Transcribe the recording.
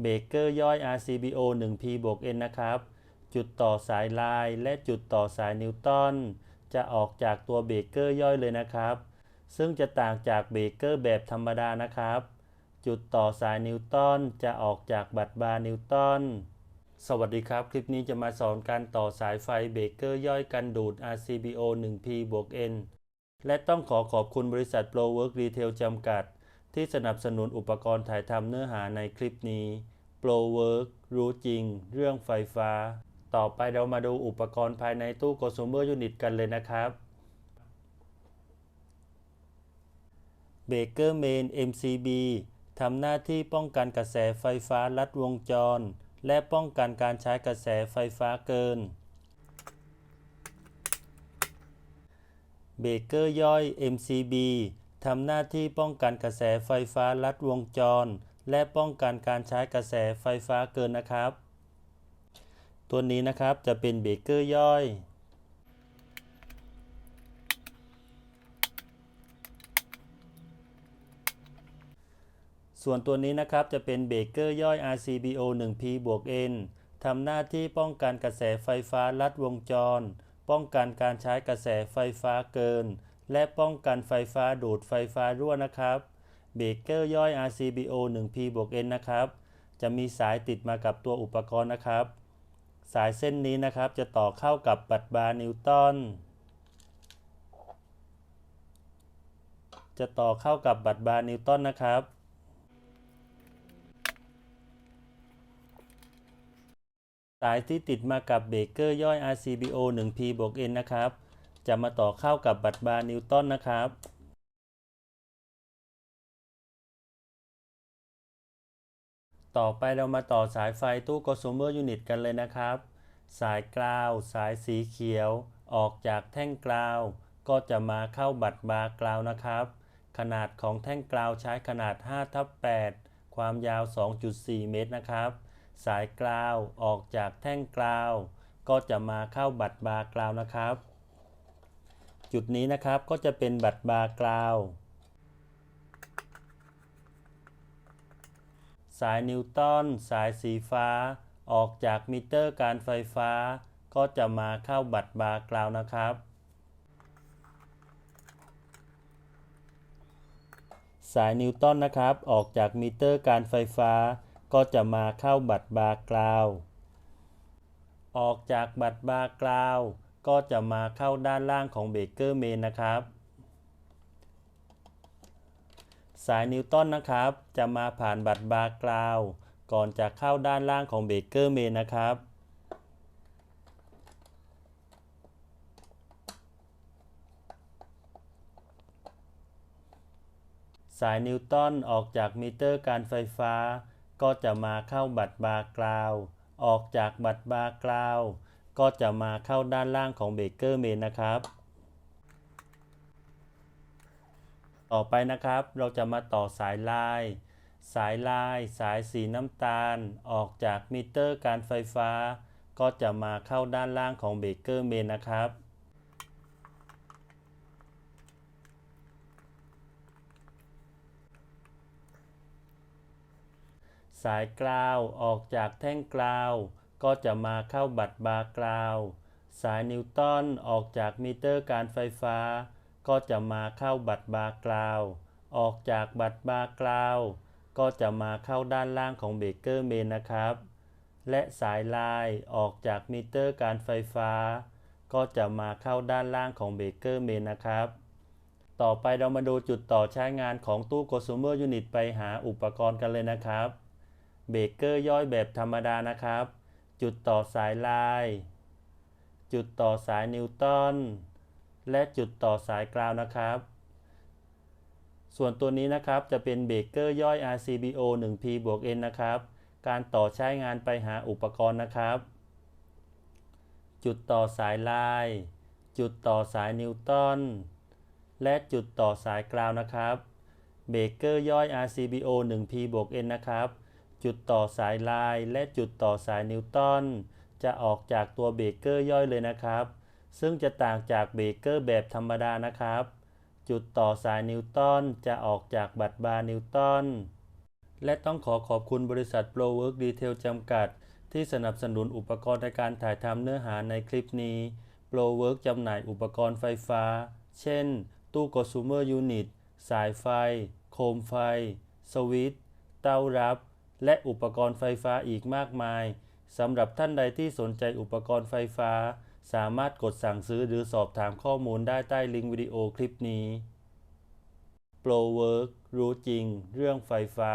เบรกเกอร์ย่อย RCBO 1P บวก N นะครับ จุดต่อสายลายและจุดต่อสายนิวตันจะออกจากตัวเบรกเกอร์ย่อยเลยนะครับ ซึ่งจะต่างจากเบรกเกอร์แบบธรรมดานะครับ จุดต่อสายนิวตันจะออกจากบัตรบาร์นิวตันสวัสดีครับ คลิปนี้จะมาสอนการต่อสายไฟเบรกเกอร์ย่อยกันดูด RCBO 1P บวก N และต้องขอขอบคุณบริษัท ProWork Retail จำกัด ที่สนับสนุนอุปกรณ์ถ่ายทำเนื้อหาในคลิปนี้ ProWork รู้จริง เรื่องไฟฟ้า ต่อไปเรามาดูอุปกรณ์ภายในตู้ Consumer Unit กันเลยนะครับเบรกเกอร์เมน MCB ทำหน้าที่ป้องกันกระแสไฟฟ้าลัดวงจร และป้องกันการใช้กระแสไฟฟ้าเกิน เบรกเกอร์ย่อย MCB ทำหน้าที่ป้องกันกระแสไฟฟ้าลัดวงจร และป้องกันการใช้กระแสไฟฟ้าเกินนะครับ ตัวนี้นะครับจะเป็นเบรกเกอร์ย่อยส่วนตัวนี้นะครับจะเป็นเบรกเกอร์ย่อย RCBO 1P บวก N ทำหน้าที่ป้องกันกระแสไฟฟ้าลัดวงจร ป้องกันการใช้กระแสไฟฟ้าเกิน และป้องกันไฟฟ้าดูดไฟฟ้ารั่วนะครับ เบรกเกอร์ย่อย RCBO 1P บวก N นะครับ จะมีสายติดมากับตัวอุปกรณ์นะครับ สายเส้นนี้นะครับจะต่อเข้ากับบัตรบาร์นิวตันจะต่อเข้ากับบัตรบาร์นิวตันนะครับสายที่ติดมากับเบรกเกอร์ย่อย RCBO 1P บวก N นะครับ จะมาต่อเข้ากับบัตรบาร์นิวตันนะครับต่อไปเรามาต่อสายไฟตู้ Consumer Unit กันเลยนะครับ สายกราว สายสีเขียว ออกจากแท่งกราว ก็จะมาเข้าบัตรบาร์กราวนะครับ ขนาดของแท่งกราวใช้ขนาด5ทับ8ความยาว 2.4 เมตรนะครับ สายกราวออกจากแท่งกราว ก็จะมาเข้าบัตรบาร์กราวนะครับ จุดนี้นะครับก็จะเป็นบัตรบาร์กราวสายนิวตันสายสีฟ้า ออกจากมิเตอร์การไฟฟ้า ก็จะมาเข้าบัตรบาร์กราวนะครับ สายนิวตันนะครับ ออกจากมิเตอร์การไฟฟ้า ก็จะมาเข้าบัตรบาร์กราวออกจากบัตรบาร์กราว ก็จะมาเข้าด้านล่างของเบเกอร์เมนนะครับ สายนิวตันนะครับ จะมาผ่านบัตรบาร์กราวก่อนจะเข้าด้านล่างของเบเกอร์เมนนะครับสายนิวตันออกจากมิเตอร์การไฟฟ้า ก็จะมาเข้าบัตรบาร์กราว ออกจากบัตรบาร์กราว ก็จะมาเข้าด้านล่างของเบเกอร์เมนนะครับ ต่อไปนะครับเราจะมาต่อสายลาย สายลาย สายสีน้ำตาล ออกจากมิเตอร์การไฟฟ้า ก็จะมาเข้าด้านล่างของเบเกอร์เมนนะครับสายกราวออกจากแท่งกราว ก็จะมาเข้าบัตรบาร์กราว สายนิวตันออกจากมิเตอร์การไฟฟ้า ก็จะมาเข้าบัตรบาร์กราว ออกจากบัตรบาร์กราว ก็จะมาเข้าด้านล่างของเบเกอร์เมนนะครับ และสายลายออกจากมิเตอร์การไฟฟ้า ก็จะมาเข้าด้านล่างของเบเกอร์เมนนะครับต่อไปเรามาดูจุดต่อใช้งานของตู้ Consumer Unit ไปหาอุปกรณ์กันเลยนะครับ เบรกเกอร์ย่อยแบบธรรมดานะครับ จุดต่อสายลาย จุดต่อสายนิวตัน และจุดต่อสายกราวนะครับ ส่วนตัวนี้นะครับจะเป็นเบรกเกอร์ย่อย RCBO 1P บวก N นะครับ การต่อใช้งานไปหาอุปกรณ์นะครับ จุดต่อสายลาย จุดต่อสายนิวตัน และจุดต่อสายกราวนะครับ เบรกเกอร์ย่อย RCBO 1P บวก N นะครับ จุดต่อสายลายและจุดต่อสายนิวตันจะออกจากตัวเบรกเกอร์ย่อยเลยนะครับ ซึ่งจะต่างจากเบรกเกอร์แบบธรรมดานะครับ จุดต่อสายนิวตันจะออกจากบัตรบาร์นิวตันและต้องขอขอบคุณบริษัท ProWork Detail จำกัด ที่สนับสนุนอุปกรณ์ในการถ่ายทำเนื้อหาในคลิปนี้ ProWork จำหน่ายอุปกรณ์ไฟฟ้า เช่น ตู้ Consumer Unit สายไฟ โคมไฟ สวิตช์เตารับ และอุปกรณ์ไฟฟ้าอีกมากมายสำหรับท่านใดที่สนใจอุปกรณ์ไฟฟ้า สามารถกดสั่งซื้อหรือสอบถามข้อมูลได้ใต้ลิงก์วิดีโอคลิปนี้ ProWork รู้จริง เรื่องไฟฟ้า